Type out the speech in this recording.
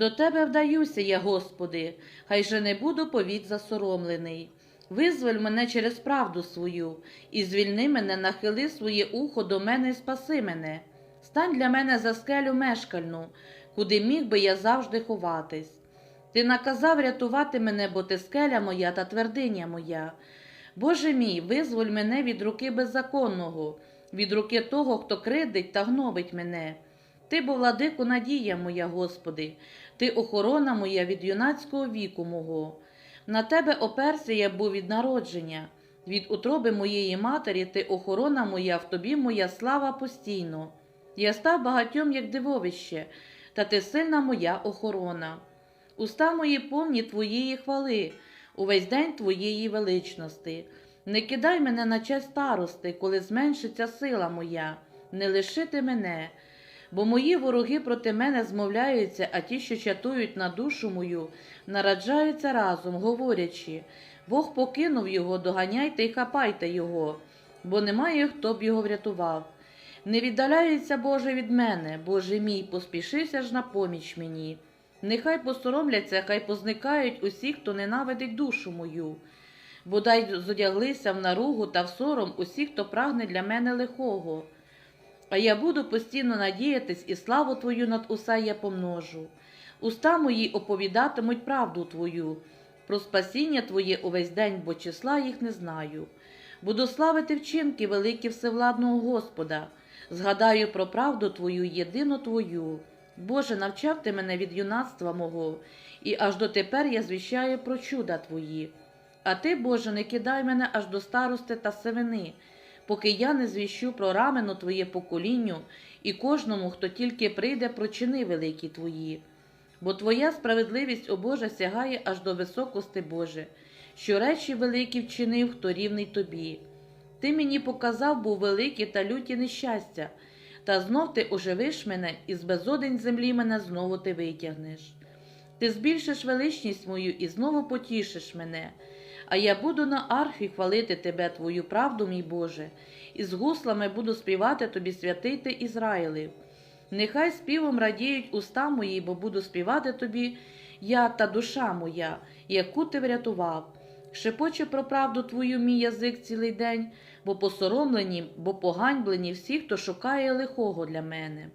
До тебе вдаюся я, Господи, хай же не буду повік засоромлений. Визволь мене через правду свою, і звільни мене, нахили своє ухо до мене і спаси мене. Стань для мене за скелю мешкальну, куди міг би я завжди ховатись. Ти наказав рятувати мене, бо ти скеля моя та твердиня моя. Боже мій, визволь мене від руки беззаконного, від руки того, хто кридить та гнобить мене. Ти, бо владику, надія моя, Господи, ти охорона моя від юнацького віку мого. На тебе оперся я був від народження, від утроби моєї матері ти охорона моя, в тобі моя слава постійно. Я став багатьом, як дивовище, та ти сильна моя охорона. Уста мої повні твоєї хвали, увесь день твоєї величності. Не кидай мене на честь старости, коли зменшиться сила моя, не лишити мене, бо мої вороги проти мене змовляються, а ті, що чатують на душу мою, нараджаються разом, говорячи Бог покинув його, доганяйте й хапайте його, бо немає хто б його врятував. Не віддаляється Боже від мене, Боже мій, поспішися ж на поміч мені. Нехай посоромляться, хай позникають усі, хто ненавидить душу мою. Бодай зодяглися в наругу та в сором усі, хто прагне для мене лихого. А я буду постійно надіятись, і славу Твою над усе я помножу. Уста мої оповідатимуть правду Твою, про спасіння Твоє увесь день, бо числа їх не знаю. Буду славити вчинки великі Всевладного Господа, згадаю про правду Твою, єдину Твою. Боже, навчав ти мене від юнацтва мого, і аж дотепер я звіщаю про чуда Твої. А ти, Боже, не кидай мене аж до старости та сивини, поки я не звіщу про рамено Твоє поколінню і кожному, хто тільки прийде, про чини великі Твої. Бо Твоя справедливість, о Боже, сягає аж до високости Боже, що речі великі вчинив, хто рівний Тобі. Ти мені показав був великі та люті нещастя, та знов ти оживиш мене, і з безодень землі мене знову ти витягнеш. Ти збільшиш величність мою і знову потішиш мене, а я буду на арфі хвалити тебе, твою правду, мій Боже, і з гуслами буду співати тобі святий ти Ізраїлів. Нехай співом радіють уста мої, бо буду співати тобі я та душа моя, яку ти врятував. Шепоче про правду твою мій язик цілий день, бо посоромлені, бо поганьблені всі, хто шукає лихого для мене.